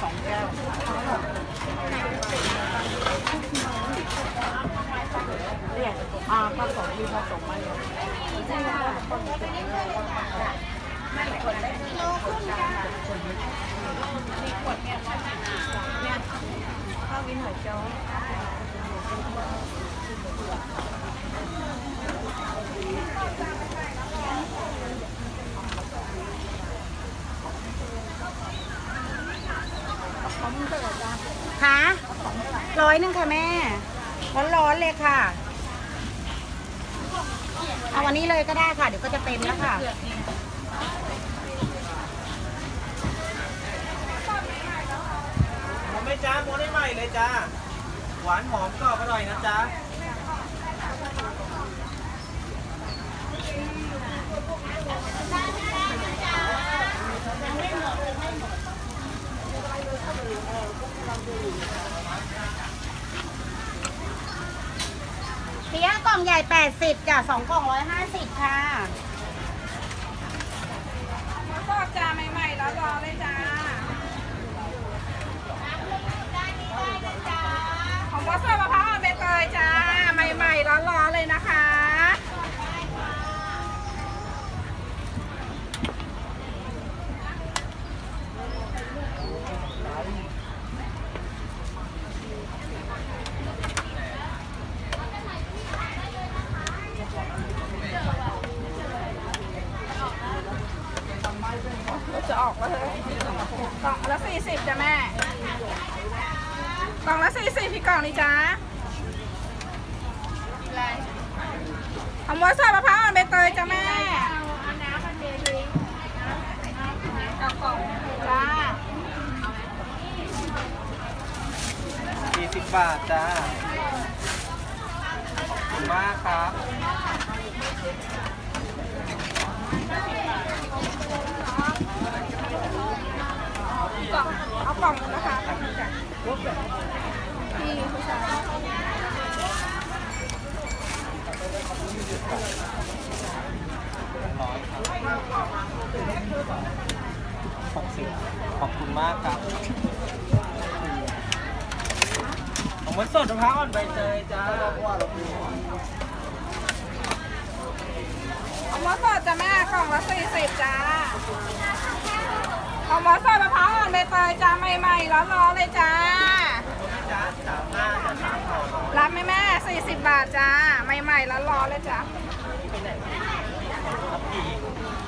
สองแก้วเนี่ยอ่าผสมมีผสมมาเนี่ะไม่คนได้ คะร้อยหนึ่งค่ะแม่ ร้อนๆเลยค่ะ เอาวันนี้เลยก็ได้ค่ะ เดี๋ยวก็จะเต็มแล้วค่ะ หอมไหมจ้าโมได้ใหม่เลยจ้า หวานหอมกรอบอร่อยนะจ้า กล่องใหญ่ 80จ้ะสองกล่อง 150 ค่ะ ทอดจ้าใหม่ๆแล้วรอเลยจ้าของวอสเซอร์มะพร้าวอ่อนใบเตยจ้า ใหม่ๆร้อนๆเลยนะคะ จะ อกเลยกล่องละสี่สิบจ้ะแม่ กล่องละสี่สิบพี่กล่องนี่จ้าอะไรเอาหมวยสดมะพร้าวอ่อนใบเตยจ้ะแม่กับกล่องจ้า40บาทจ้าขอบคุณมากครับ กล่อง เอากล่องนึงนะคะกล่องนึงจ้ะ พี่ผู้ชาย60ขอบคุณมากครับของมันสดมะพร้าวอ่อนใบเตยจ้าเอามวยสดจ้ะแม่กล่องละสี่สิบจ้า หมวยสดมะพร้าวอ่อนใบเตยจ้าใหม่ๆร้อนๆเลยจ้าจ้าสามหน้าจะสามห่อร้อยรับไหมแม่40บาทจ้าใหม่ๆแล้วรอเลยจ้าครับพี่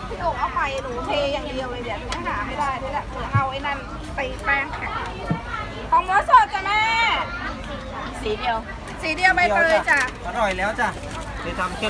พี่โอกเอาไปหนูเทอย่างเดียวเลยเดี๋ยวหนูหาไม่ได้ด้วยแหละหนูเอาไอ้นั่นตีแป้งแข็งของหมูสดจ้ะแม่ สีเดียว สีเดียวใบเตยจ้ะอร่อยแล้วจ้ะเดี๋ยวทำแค่